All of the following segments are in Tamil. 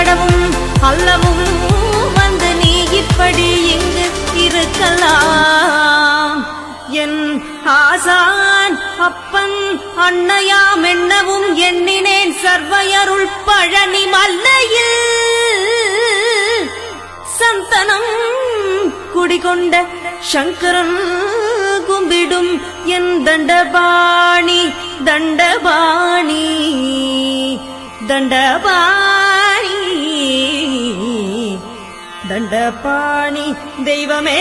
ஏற்படவும் அல்லவும் வந்து நீ இப்படி இங்கு இருக்கலாம். என் ஆசான் அப்பன் அன்னையாம் என்னவும் எண்ணினேன் சர்வையருள் பழனி மல்லையில். சந்தனம் குடிகொண்ட சங்கரன் கும்பிடும் என் தண்டபாணி தண்டபாணி தண்டபாணி தண்டபாணி தெய்வமே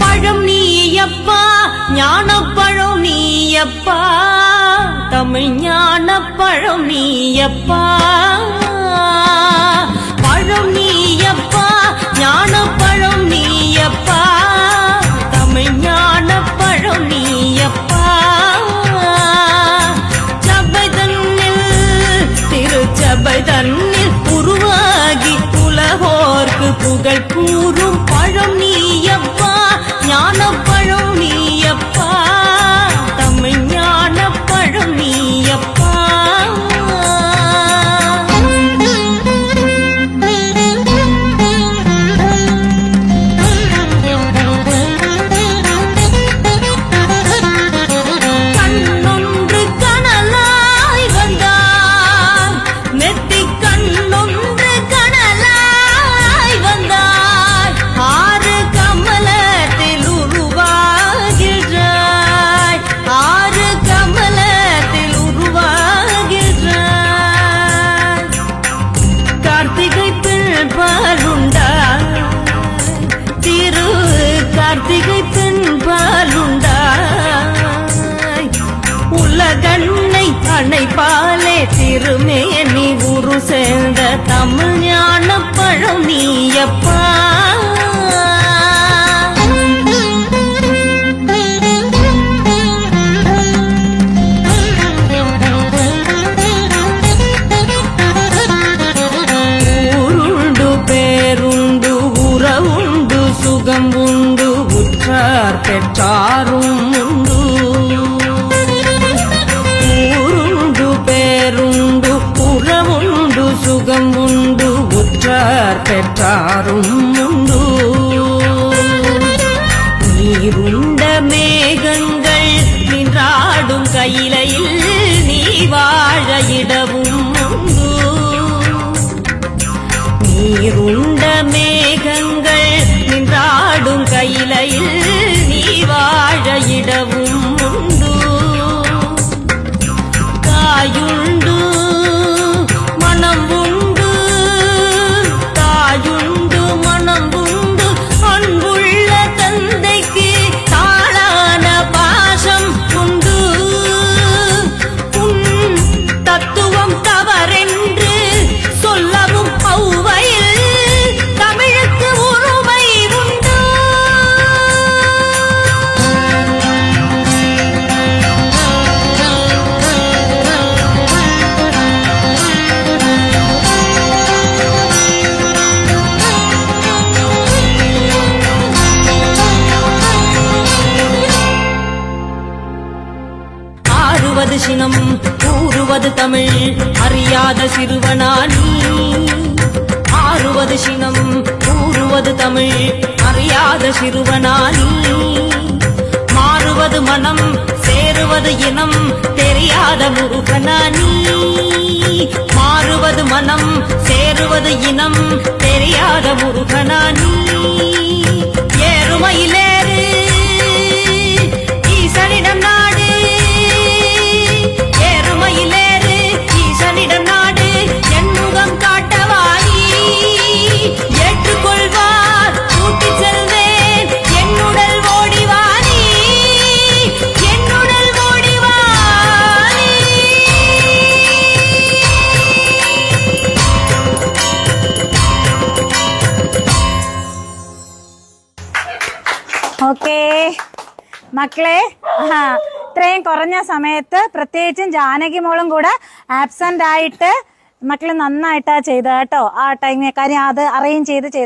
பழம் நீ ஆ. ஞானப்பழம் நீயப்பா தமிழ் ஞானப்பழம் நீயப்பா. பழம் நீயப்பா ஞான பழம் நீயப்பா. தமிழ் ஞான பழம் நீயப்பா. சபை தன்னில் திருச்சபை தன்னில் உருவாகி புலகோர்க்கு புகழ் கூறும் பழம் நீயப்பா ஞான அணைப்பாலே திருமேனி உரு சேர்ந்த தமிழ் ஞான பழம் நீயப்பா. ஊருண்டு பெற்றாரும் உற்றார் பெற்றாரும் உண்டு. நீருண்ட மேகங்கள் நின்றாடும் கையிலையில் நீ வாழ இடவும் உண்டு. நீருண்ட ஆறுவது சினம் கூறுவது தமிழ் அறியாத சிறுவனானி ஆறுவது சினம் கூறுவது தமிழ் அறியாத சிறுவனானி மாறுவது மனம் சேருவது இனம் தெரியாத முருகனானி மாறுவது மனம் சேருவது இனம் தெரியாத முருகனானி ஏறுமையிலேறு ஈசனிடம் ഓക്കേ മക്കളെ ആ, ഇത്രയും കുറഞ്ഞ സമയത്ത് പ്രത്യേകിച്ചും ജാനകി മോളും കൂടെ ആബ്സെന്റ് ആയിട്ട് മക്കൾ നന്നായിട്ടാ ചെയ്ത കേട്ടോ. ആ ടൈമിൽ കാര്യം അത് അറേഞ്ച് ചെയ്ത